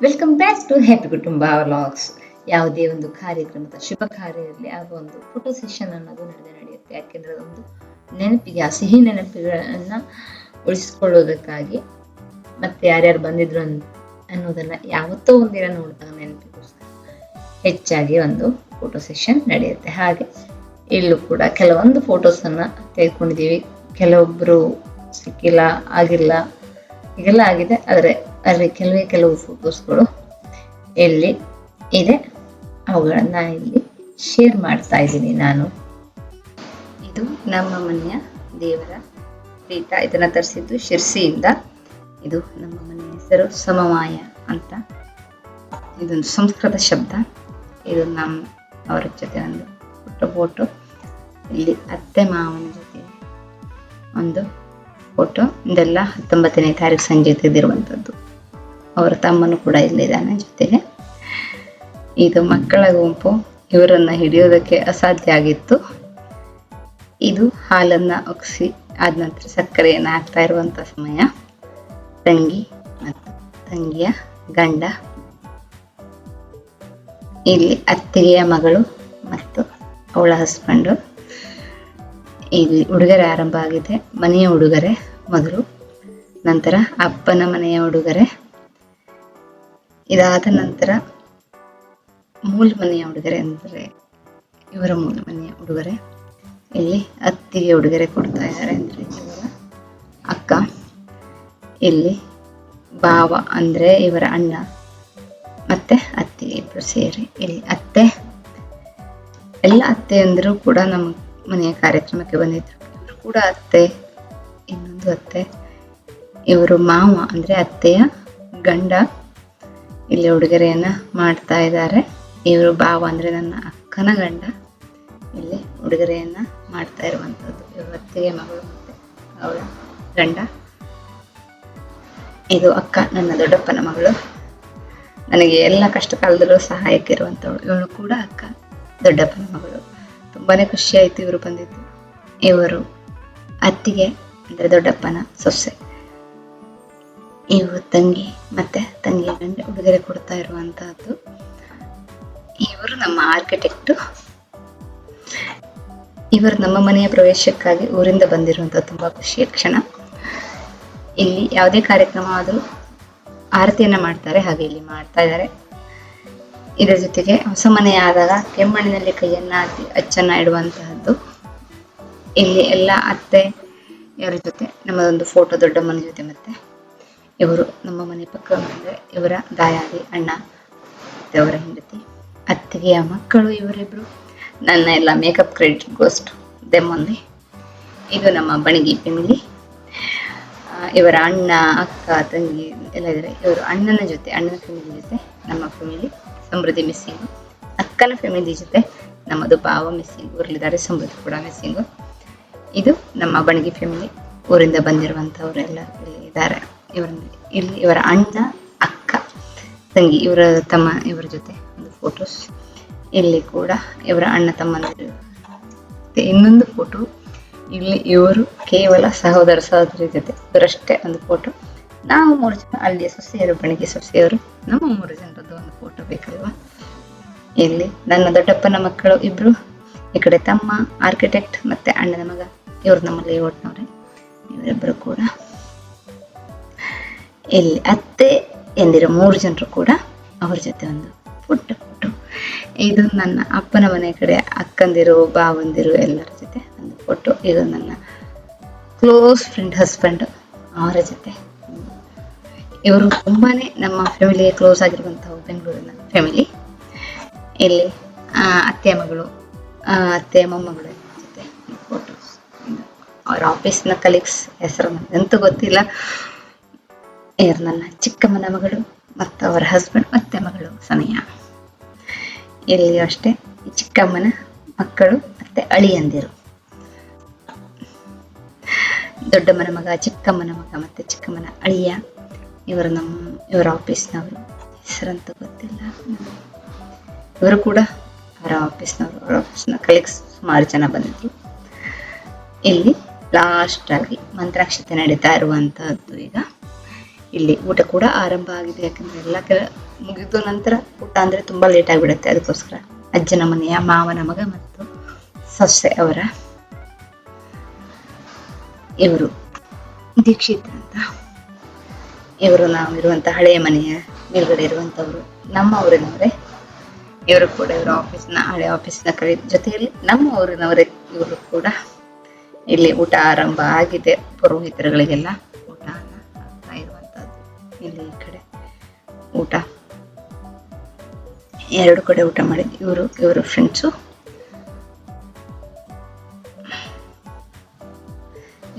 Welcome back to happy Kutumba vlogs ಯಾವುದೇ ಒಂದು ಕಾರ್ಯಕ್ರಮದ ಶುಭ ಕಾರ್ಯ ಇರಲಿ ಆಗ ಒಂದು ಫೋಟೋ ಸೆಷನ್ ಅನ್ನೋದು ನಡೆದೇ ನಡೆಯುತ್ತೆ. ಯಾಕೆಂದ್ರೆ ಒಂದು ನೆನಪಿಗೆ, ಆ ಸಿಹಿ ನೆನಪುಗಳನ್ನ ಉಳಿಸ್ಕೊಳ್ಳೋದಕ್ಕಾಗಿ ಮತ್ತೆ ಯಾರ್ಯಾರು ಬಂದಿದ್ರು ಅನ್, ಅನ್ನೋದನ್ನ ಯಾವತ್ತೋ ಒಂದಿನ ನೋಡಿದಾಗ ನೆನಪಿಗೋಸ್ಕರ ಹೆಚ್ಚಾಗಿ ಒಂದು ಫೋಟೋ ಸೆಷನ್ ನಡೆಯುತ್ತೆ. ಹಾಗೆ ಇಲ್ಲೂ ಕೂಡ ಕೆಲವೊಂದು ಫೋಟೋಸನ್ನ ತೆಗೆದುಕೊಂಡಿದ್ದೀವಿ. ಕೆಲವೊಬ್ಬರು ಸಿಕ್ಕಿಲ್ಲ, ಆಗಿಲ್ಲ ಹೀಗೆಲ್ಲ ಆಗಿದೆ. ಆದರೆ ಅಲ್ಲಿ ಕೆಲವೇ ಕೆಲವು ಫೋಟೋಸ್ಗಳು ಇಲ್ಲಿ ಇದೆ. ಅವುಗಳನ್ನ ಇಲ್ಲಿ ಶೇರ್ ಮಾಡ್ತಾ ಇದ್ದೀನಿ ನಾನು. ಇದು ನಮ್ಮ ಮನೆಯ ದೇವರ ಪೀಠ. ಇದನ್ನ ತರಿಸಿದ್ದು ಶಿರ್ಸಿಯಿಂದ. ಇದು ನಮ್ಮ ಮನೆಯ ಹೆಸರು ಸಮವಾಯ ಅಂತ. ಇದೊಂದು ಸಂಸ್ಕೃತ ಶಬ್ದ. ಇದು ನಮ್ಮ ಅವರ ಜೊತೆ ಒಂದು ಪುಟ್ಟ ಫೋಟೋ ಇಲ್ಲಿ ಅತ್ತೆ ಮಾವನ ಜೊತೆ ಒಂದು ಫೋಟೋ ಇದೆಲ್ಲ ಹತ್ತೊಂಬತ್ತನೇ ತಾರೀಕು ಸಂಜೆ ತೆಗೆದಿರುವಂಥದ್ದು ಅವರ ತಮ್ಮನು ಕೂಡ ಇಲ್ಲಿದ್ದಾನೆ ಜೊತೆಗೆ. ಇದು ಮಕ್ಕಳ ಗುಂಪು. ಇವರನ್ನ ಹಿಡಿಯೋದಕ್ಕೆ ಅಸಾಧ್ಯ ಆಗಿತ್ತು. ಇದು ಹಾಲನ್ನ ಒಗ್ಸಿ ಆದ ನಂತರ ಸಕ್ಕರೆಯನ್ನು ಹಾಕ್ತಾ ಇರುವಂತ ಸಮಯ. ತಂಗಿ ಮತ್ತು ತಂಗಿಯ ಗಂಡ. ಇಲ್ಲಿ ಅತ್ತಿಗೆಯ ಮಗಳು ಮತ್ತು ಅವಳ ಹಸ್ಬೆಂಡು ಇಲ್ಲಿ ಉಡುಗೊರೆ ಆರಂಭ ಆಗಿದೆ. ಮನೆಯ ಉಡುಗೊರೆ ಮೊದಲು. ನಂತರ ಅಪ್ಪನ ಮನೆಯ ಉಡುಗೊರೆ. ಇದಾದ ನಂತರ ಮೂಲ ಮನೆಯ ಉಡುಗೊರೆ ಅಂದರೆ ಇವರ ಮೂಲ ಮನೆಯ ಉಡುಗೊರೆ. ಇಲ್ಲಿ ಅತ್ತಿಗೆ ಉಡುಗೊರೆ ಕೊಡ್ತಾ ಇದ್ದಾರೆ ಅಂದರೆ ಇವರ ಅಕ್ಕ. ಇಲ್ಲಿ ಭಾವ ಅಂದರೆ ಇವರ ಅಣ್ಣ. ಮತ್ತೆ ಅತ್ತಿಗೆ ಇಬ್ಬರು ಸೇರಿ ಇಲ್ಲಿ ಅತ್ತೆ. ಎಲ್ಲ ಅತ್ತೆಯಂದರು ಕೂಡ ನಮ್ಮ ಮನೆಯ ಕಾರ್ಯಕ್ರಮಕ್ಕೆ ಬಂದಿದ್ರು. ಇವರು ಕೂಡ ಅತ್ತೆ, ಇನ್ನೊಂದು ಅತ್ತೆ. ಇವರು ಮಾವ ಅಂದರೆ ಅತ್ತೆಯ ಗಂಡ. ಇಲ್ಲಿ ಉಡುಗೊರೆಯನ್ನ ಮಾಡ್ತಾ ಇದ್ದಾರೆ. ಇವರು ಬಾವ ಅಂದ್ರೆ ನನ್ನ ಅಕ್ಕನ ಗಂಡ. ಇಲ್ಲಿ ಉಡುಗೊರೆಯನ್ನ ಮಾಡ್ತಾ ಇರುವಂತದ್ದು. ಇವತ್ತಿಗೆ ಮಗಳು ಮತ್ತೆ ಅವಳ ಗಂಡ. ಇದು ಅಕ್ಕ, ನನ್ನ ದೊಡ್ಡಪ್ಪನ ಮಗಳು. ನನಗೆ ಎಲ್ಲ ಕಷ್ಟ ಕಾಲದಲ್ಲೂ ಸಹಾಯಕ್ಕೆ ಇರುವಂಥವಳು ಇವಳು ಕೂಡ ಅಕ್ಕ, ದೊಡ್ಡಪ್ಪನ ಮಗಳು. ತುಂಬಾನೇ ಖುಷಿ ಆಯ್ತು ಇವರು ಬಂದಿದ್ದು. ಇವರು ಅತ್ತಿಗೆ ಅಂದ್ರೆ ದೊಡ್ಡಪ್ಪನ ಸೊಸೆ. ಇವರು ತಂಗಿ, ಮತ್ತೆ ತಂಗಿ ಗಂಡ ಉಡುಗೊರೆ ಕೊಡ್ತಾ ಇರುವಂತಹದ್ದು ಇವರು ನಮ್ಮ ಆರ್ಕಿಟೆಕ್ಟ್ ಇವರು ನಮ್ಮ ಮನೆಯ ಪ್ರವೇಶಕ್ಕಾಗಿ ಊರಿಂದ ಬಂದಿರುವಂತಹ ತುಂಬಾ ಖುಷಿಯ ಕ್ಷಣ. ಇಲ್ಲಿ ಯಾವುದೇ ಕಾರ್ಯಕ್ರಮ ಆದರೂ ಆರತಿಯನ್ನ ಮಾಡ್ತಾರೆ, ಹಾಗೆ ಇಲ್ಲಿ ಮಾಡ್ತಾ ಇದ್ದಾರೆ. ಇದರ ಜೊತೆಗೆ ಹೊಸ ಮನೆ ಆದಾಗ ಕೆಮ್ಮಣ್ಣಿನಲ್ಲಿ ಕೈಯನ್ನ ಹಾಕಿ ಅಚ್ಚನ್ನ ಇಡುವಂತಹದ್ದು. ಇಲ್ಲಿ ಎಲ್ಲ ಅತ್ತೆ, ಇವರ ಜೊತೆ ನಮ್ಮದೊಂದು ಫೋಟೋ ದೊಡ್ಡಮ್ಮನ ಜೊತೆ ಮತ್ತೆ ಇವರು ನಮ್ಮ ಮನೆ ಪಕ್ಕ ಬಂದ್ರೆ ಇವರ ದಾಯಾದಿ ಅಣ್ಣ, ಅವರ ಹೆಂಡತಿ, ಅತ್ತಿಗೆಯ ಮಕ್ಕಳು ಇವರಿಬ್ರು. ನನ್ನ ಎಲ್ಲ ಮೇಕಪ್ ಕ್ರೆಡಿಟ್ ಗೋಸ್ಟ್ ದೆಮ್ಮೊಂದಿ ಇದು ನಮ್ಮ ಬಣಗಿ ಫ್ಯಾಮಿಲಿ. ಇವರ ಅಣ್ಣ, ಅಕ್ಕ, ತಂಗಿ ಎಲ್ಲ ಇದ್ದಾರೆ ಇವರು ಅಣ್ಣನ ಜೊತೆ, ಅಣ್ಣನ ಫ್ಯಾಮಿಲಿ ಜೊತೆ ನಮ್ಮ ಫ್ಯಾಮಿಲಿ ಸಮೃದ್ಧಿ ಮಿಸ್ಸಿಂಗು ಅಕ್ಕನ ಫ್ಯಾಮಿಲಿ ಜೊತೆ ನಮ್ಮದು ಭಾವ ಮಿಸ್ಸಿಂಗ್ ಊರಲ್ಲಿದ್ದಾರೆ ಸಮೃದ್ಧಿ ಕೂಡ ಮಿಸ್ಸಿಂಗು ಇದು ನಮ್ಮ ಬಣಗಿ ಫ್ಯಾಮಿಲಿ ಊರಿಂದ ಬಂದಿರುವಂಥವರೆಲ್ಲ ಇಲ್ಲಿ ಇದ್ದಾರೆ. ಇವರ ಇಲ್ಲಿ ಇವರ ಅಣ್ಣ, ಅಕ್ಕ, ತಂಗಿ, ಇವರ ತಮ್ಮ, ಇವರ ಜೊತೆ ಒಂದು ಫೋಟೋಸ್ ಇಲ್ಲಿ ಕೂಡ ಇವರ ಅಣ್ಣ ತಮ್ಮಂದಿರು. ಇನ್ನೊಂದು ಫೋಟೋ ಇಲ್ಲಿ ಇವರು ಕೇವಲ ಸಹೋದರ ಸಹೋದರಿ ಜೊತೆ. ಇವರಷ್ಟೇ ಒಂದು ಫೋಟೋ ನಾವು ಮೂರು ಜನ, ಅಲ್ಲಿಯ ಸೊಸೆಯರು ಬಣಿಗೆ ಸೊಸೆಯವರು, ನಮ್ಮ ಮೂರು ಜನರದ್ದು ಒಂದು ಫೋಟೋ ಬೇಕಲ್ವಾ? ಇಲ್ಲಿ ನನ್ನ ದೊಡ್ಡಪ್ಪನ ಮಕ್ಕಳು ಇಬ್ರು, ಈ ಕಡೆ ತಮ್ಮ ಆರ್ಕಿಟೆಕ್ಟ್ ಮತ್ತೆ ಅಣ್ಣನ ಮಗ. ಇವರು ನಮ್ಮ ಲೇಔಟ್ನವ್ರೆ ಇವರಿಬ್ಬರು ಕೂಡ ಇಲ್ಲಿ ಅತ್ತೆ ಎಂದಿರೋ ಮೂರು ಜನರು ಕೂಡ ಅವ್ರ ಜೊತೆ ಒಂದು ಪುಟ್ಟ ಫೋಟೋ ಇದು ನನ್ನ ಅಪ್ಪನ ಮನೆ ಕಡೆ, ಅಕ್ಕಂದಿರು, ಬಾವಂದಿರು ಎಲ್ಲರ ಜೊತೆ ಒಂದು ಫೋಟೋ ಇದು ನನ್ನ ಕ್ಲೋಸ್ ಫ್ರೆಂಡ್ ಹಸ್ಬೆಂಡ್ ಅವರ ಜೊತೆ. ಇವರು ತುಂಬಾ ನಮ್ಮ ಫ್ಯಾಮಿಲಿಗೆ ಕ್ಲೋಸ್ ಆಗಿರುವಂತಹ ಬೆಂಗಳೂರಿನ ಫ್ಯಾಮಿಲಿ ಇಲ್ಲಿ ಅತ್ತೆ ಮಗಳು ಅತ್ತೆ ಮೊಮ್ಮಗಳು ಜೊತೆ ಫೋಟೋಸ್ ಅವ್ರ ಆಫೀಸ್ನ ಕಲೀಗ್ಸ್ ಹೆಸರು ನನಗಂತೂ ಗೊತ್ತಿಲ್ಲ. ನನ್ನ ಚಿಕ್ಕಮ್ಮನ ಮಗಳು ಮತ್ತು ಅವರ ಹಸ್ಬೆಂಡ್ ಮತ್ತೆ ಮಗಳು ಸನಯ ಇಲ್ಲಿ ಅಷ್ಟೇ ಚಿಕ್ಕಮ್ಮನ ಮಕ್ಕಳು ಮತ್ತೆ ಅಳಿಯಂದಿರು ದೊಡ್ಡಮ್ಮನ ಮಗ ಚಿಕ್ಕಮ್ಮನ ಮಗ ಮತ್ತೆ ಚಿಕ್ಕಮ್ಮನ ಅಳಿಯ ಇವರು ನಮ್ಮ, ಇವರ ಆಫೀಸ್ನವರು ಹೆಸರಂತೂ ಗೊತ್ತಿಲ್ಲ. ಇವರು ಕೂಡ ಅವರ ಆಫೀಸ್ನವರು ಅವರ ಆಫೀಸ್ನ ಕಲೀಗ್ಸ್ ಸುಮಾರು ಜನ ಬಂದಿದ್ರು. ಇಲ್ಲಿ ಲಾಸ್ಟ್ ಆಗಿ ಮಂತ್ರಾಕ್ಷತೆ ನಡೀತಾ ಇರುವಂತಹದ್ದು ಈಗ. ಇಲ್ಲಿ ಊಟ ಕೂಡ ಆರಂಭ ಆಗಿದೆ. ಯಾಕಂದ್ರೆ ಎಲ್ಲ ಕೆಲ ಮುಗಿದ ನಂತರ ಊಟ ಅಂದ್ರೆ ತುಂಬಾ ಲೇಟ್ ಆಗಿಬಿಡುತ್ತೆ. ಅದಕ್ಕೋಸ್ಕರ ಅಜ್ಜನ ಮನೆಯ ಮಾವನ ಮಗ ಮತ್ತು ಸೊಸೆ ಅವರ ಇವರು ದೀಕ್ಷಿತ್ ಅಂತ. ಇವರು ನಾವು ಇರುವಂತ ಹಳೆಯ ಮನೆಯ ಮೇಲ್ಗಡೆ ಇರುವಂತವರು ನಮ್ಮ ಊರಿನವರೇ ಇವರು ಕೂಡ ಇವರ ಆಫೀಸ್ನ ಹಳೆ ಆಫೀಸ್ನ ಕಡೆ ಜೊತೆಯಲ್ಲಿ ನಮ್ಮ ಊರಿನವರೇ ಇವರು ಕೂಡ ಇಲ್ಲಿ ಊಟ ಆರಂಭ ಆಗಿದೆ. ಪುರೋಹಿತರುಗಳಿಗೆಲ್ಲ ಊಟ. ಎರಡು ಕಡೆ ಊಟ ಮಾಡಿದ್ವಿ, ಇವರು ಇವರು ಫ್ರೆಂಡ್ಸು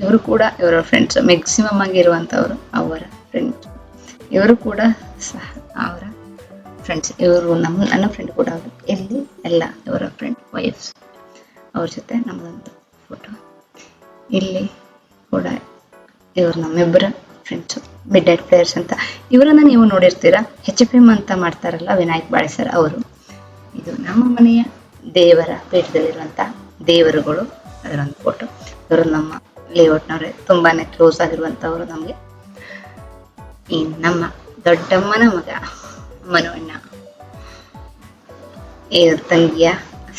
ಇವರು ಕೂಡ, ಇವರ ಫ್ರೆಂಡ್ಸ್ ಮ್ಯಾಕ್ಸಿಮಮ್ ಆಗಿ ಇರುವಂತವರು ಅವರ ಫ್ರೆಂಡ್ಸ್ ಇವರು ಕೂಡ ಸಹ ಅವರ ಫ್ರೆಂಡ್ಸ್ ಇವರು ನಮ್ಮ ನನ್ನ ಫ್ರೆಂಡ್ ಕೂಡ ಅವರು. ಇಲ್ಲಿ ಎಲ್ಲ ಇವರ ಫ್ರೆಂಡ್ ವೈಫ್ಸ್ ಅವ್ರ ಜೊತೆ ನಮ್ಮದೊಂದು ಫೋಟೋ ಇಲ್ಲಿ ಕೂಡ ಇವರು ನಮ್ಮಿಬ್ಬರ. ಫ್ರೆಂಡ್ಸು ಮಿಡ್ ನೈಟ್ ಪ್ಲೇಯರ್ಸ್ ಅಂತ. ಇವರನ್ನ ನೀವು ನೋಡಿರ್ತೀರಾ? ಹೆಚ್ ಎಫ್ ಎಂ ಅಂತ ಮಾಡ್ತಾರಲ್ಲ ವಿನಾಯಕ್ ಬಾಳೆ ಸರ್ ಅವರು. ಇದು ನಮ್ಮ ಮನೆಯ ದೇವರ ಪೀಠದಲ್ಲಿರುವಂಥ ದೇವರುಗಳು ಅದರೊಂದು ಫೋಟೋ ಇವರು ನಮ್ಮ ಲೇಔಟ್ನವರೇ ತುಂಬಾನೇ ಕ್ಲೋಸ್ ಆಗಿರುವಂಥವ್ರು ನಮಗೆ. ಈ ನಮ್ಮ ದೊಡ್ಡಮ್ಮನ ಮಗ ಮನು ಅಣ್ಣ ಇವ್ರ ತಂಗಿಯ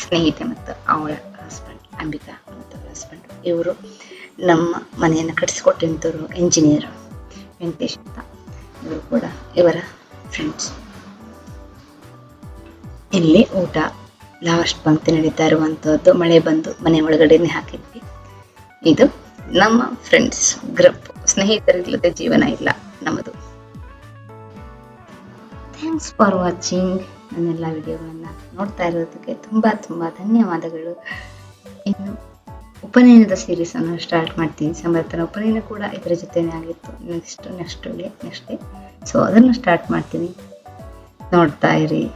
ಸ್ನೇಹಿತೆ ಮತ್ತು ಅವಳ ಹಸ್ಬೆಂಡ್ ಅಂಬಿಕಾ ಮತ್ತು ಹಸ್ಬೆಂಡ್ ಇವರು ನಮ್ಮ ಮನೆಯನ್ನು ಕಟ್ಟಿಸ್ಕೊಟ್ಟಿಂತವರು ಇಂಜಿನಿಯರ್ ವೆಂಕಟೇಶ್ ಅಂತ ಇವರು ಕೂಡ ಇವರ ಫ್ರೆಂಡ್ಸ್ ಇಲ್ಲಿ ಊಟ ಲಾಸ್ಟ್ ಪಂಕ್ತಿ ನಡೀತಾ ಇರುವಂಥದ್ದು ಮಳೆ ಬಂದು ಮನೆ ಒಳಗಡೆನೆ ಹಾಕಿದ್ವಿ. ಇದು ನಮ್ಮ ಫ್ರೆಂಡ್ಸ್ ಗ್ರೂಪ್ ಸ್ನೇಹಿತರಿಲ್ಲದೆ ಜೀವನ ಇಲ್ಲ ನಮ್ಮದು. ಥ್ಯಾಂಕ್ಸ್ ಫಾರ್ ವಾಚಿಂಗ್ ನನ್ನೆಲ್ಲ ವಿಡಿಯೋಗಳನ್ನು ನೋಡ್ತಾ ಇರೋದಕ್ಕೆ ತುಂಬ ತುಂಬ ಧನ್ಯವಾದಗಳು. ಇನ್ನು ಉಪನಯನದ ಸೀರೀಸ್ ಅನ್ನು ಸ್ಟಾರ್ಟ್ ಮಾಡ್ತೀನಿ. ಸಮರ್ಥನ ಉಪನಯನ ಕೂಡ ಇದರ ಜೊತೆನೇ ಆಗಿತ್ತು. Next next day next day so ಅದನ್ನು ಸ್ಟಾರ್ಟ್ ಮಾಡ್ತೀನಿ. ನೋಡ್ತಾ ಇರಿ.